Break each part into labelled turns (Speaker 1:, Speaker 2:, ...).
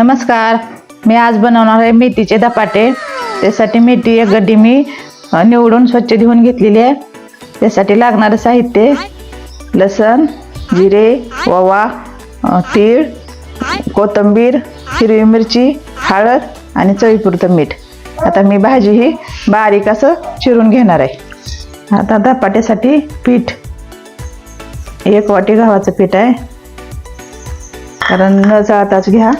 Speaker 1: नमस्कार. मी आज बनवणार आहे मेथीचे धपाटे. त्यासाठी मेथी एक गड्डी मी निवडून स्वच्छ धुवून घेतलेली आहे. त्यासाठी लागणारं साहित्य लसण जिरे ओवा तीळ कोथिंबीर हिरवी मिरची हळद आणि चवीपुरतं मीठ. आता मी भाजी ही बारीक असं चिरून घेणार आहे. आता धपाट्यासाठी पीठ. एक वाटी गव्हाचं पीठ आहे. कारण न चाळताच घ्या.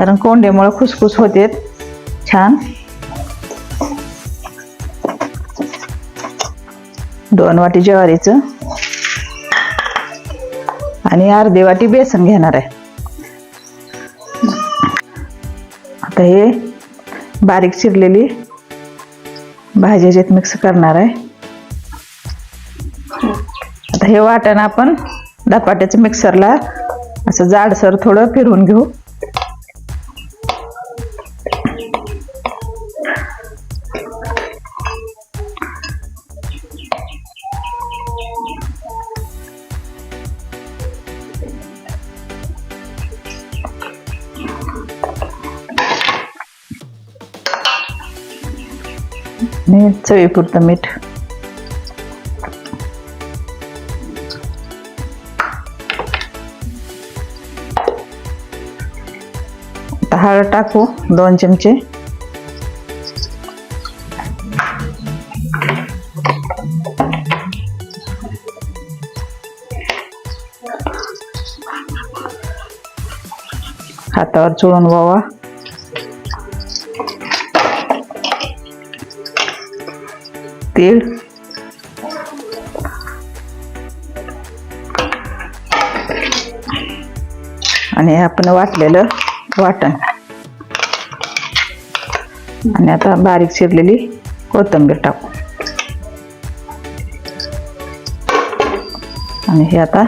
Speaker 1: कारण कोंडेमुळं खुसखुस होते. छान. दोन वाटी ज्वारीचं. आणि अर्धी वाटी बेसन घेणार आहे. आता हे बारीक चिरलेली भाजी याच्यात मिक्स करणार आहे. आता हे वाटण आपण धपाट्याचं मिक्सरला असं जाडसर थोडं फिरवून घेऊ. आणि चवीपुरतं मीठ. हळद टाकू दोन चमचे. हातावर चुळून वावा. तेल. आणि आपण वाटलेलं वाटण. आणि आता बारीक चिरलेली कोथिंबीर टाकू. आणि हे आता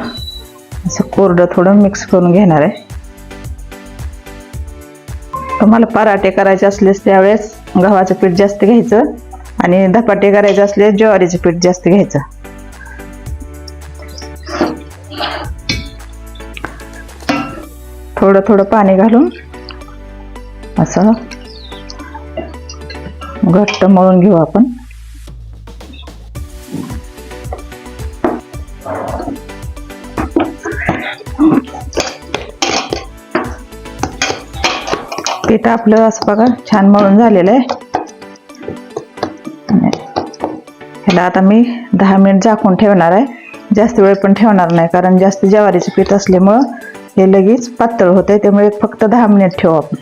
Speaker 1: असं कोरडं थोडं मिक्स करून घेणार आहे. तुम्हाला पराठे करायचे असलेस त्यावेळेस गव्हाचं पीठ जास्त घ्यायचं. आणि धपाटे करायचे असले ज्वारीचं पीठ जास्त घ्यायचं. थोडं थोडं पाणी घालून असं घट्ट मळून घेऊ आपण. पीठ आपलं असं बघा छान मळून झालेलं आहे. ह्याला आता मी दहा मिनिट झाकून ठेवणार आहे. जास्त वेळ पण ठेवणार नाही कारण जास्त ज्वारीचं पीठ असल्यामुळं हे लगेच पातळ होते त्यामुळे फक्त दहा मिनिट ठेवू आपण.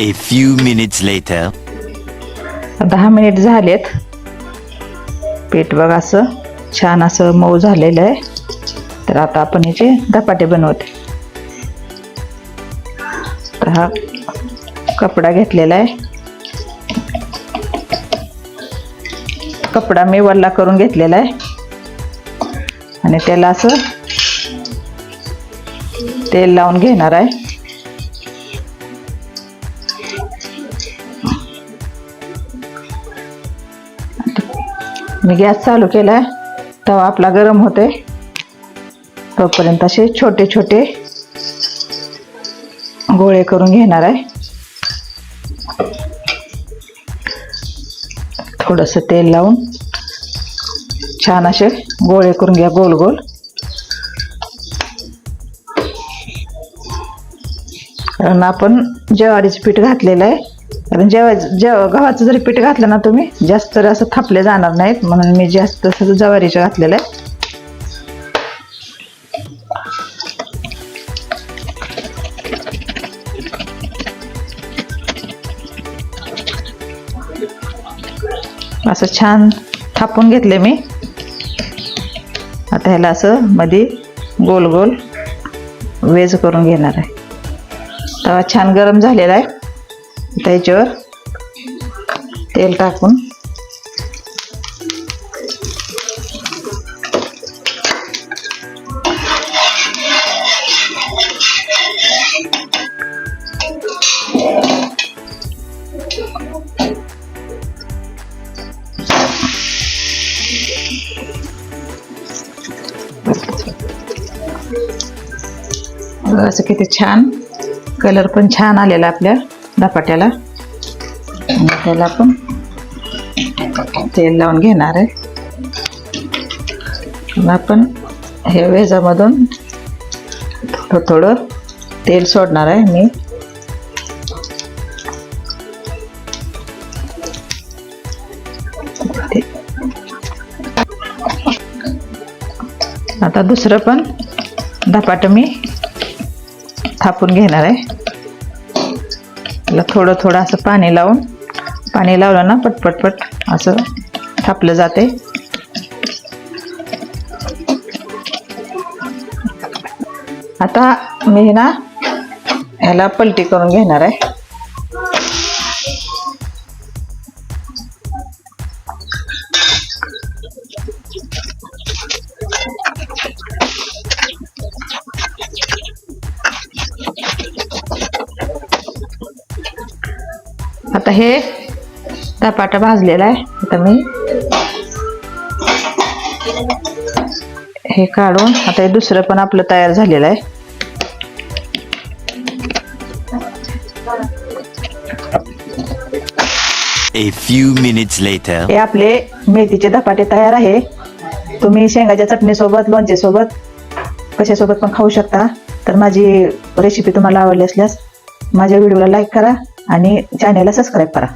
Speaker 2: A few minutes later.
Speaker 1: दहा मिनिट झालेत. पीठ बघा असं छान असं मऊ झालेलं आहे. तर आता आपण याचे धपाटे बनवते. तर हा कपडा घेतलेला आहे. कपडा मी वल्ला करून घेतलेला आहे. आणि त्याला असं तेल लावून घेणार आहे. मी गॅस चालू केला आहे. तवा आपला गरम होते तोपर्यंत असे छोटे छोटे गोळे करून घेणार आहे. थोडंसं तेल लावून छान असे गोळे करून घ्या गोल गोल. कारण आपण ज्वारीचं पीठ घातलेलं आहे. कारण जेव्हा जेव्हा गव्हाचं जरी पीठ घातलं ना तुम्ही जास्त तर असं थापले जाणार नाहीत. म्हणून मी जास्त असं ज्वारीचं घातलेलं आहे. असं छान थापून घेतले मी. आता ह्याला असं मध्ये गोल गोल वेज करून घेणार आहे. तवा छान गरम झालेला आहे. त्याच्यावर तेल टाकून बघा असं किती छान. कलर पण छान आलेला आपल्या धपाट्याला त्याला आपण तेल लावून घेणार आहे. मग आपण हे वेजामधून थोडं थोडं तेल सोडणार आहे मी. आता दुसरं पण धपाटं मी थापून घेणार आहे. त्याला थोडं थोडं असं पाणी लावून पाणी लावलं ना पटपटपट असं थापलं जाते. आता मी ना ह्याला पलटी करून घेणार आहे. आता हे धपाटा भाजलेला आहे. आता मी हे काढून आता हे दुसरं पण आपलं तयार झालेलं आहे.
Speaker 2: A few minutes later.
Speaker 1: हे आपले मेथीचे धपाटे तयार आहे. तुम्ही शेंगाच्या चटणीसोबत लोणचेसोबत कशासोबत पण खाऊ शकता. तर माझी रेसिपी तुम्हाला आवडली असल्यास माझ्या व्हिडिओला लाईक करा. आणि चॅनेलला सबस्क्राईब करा.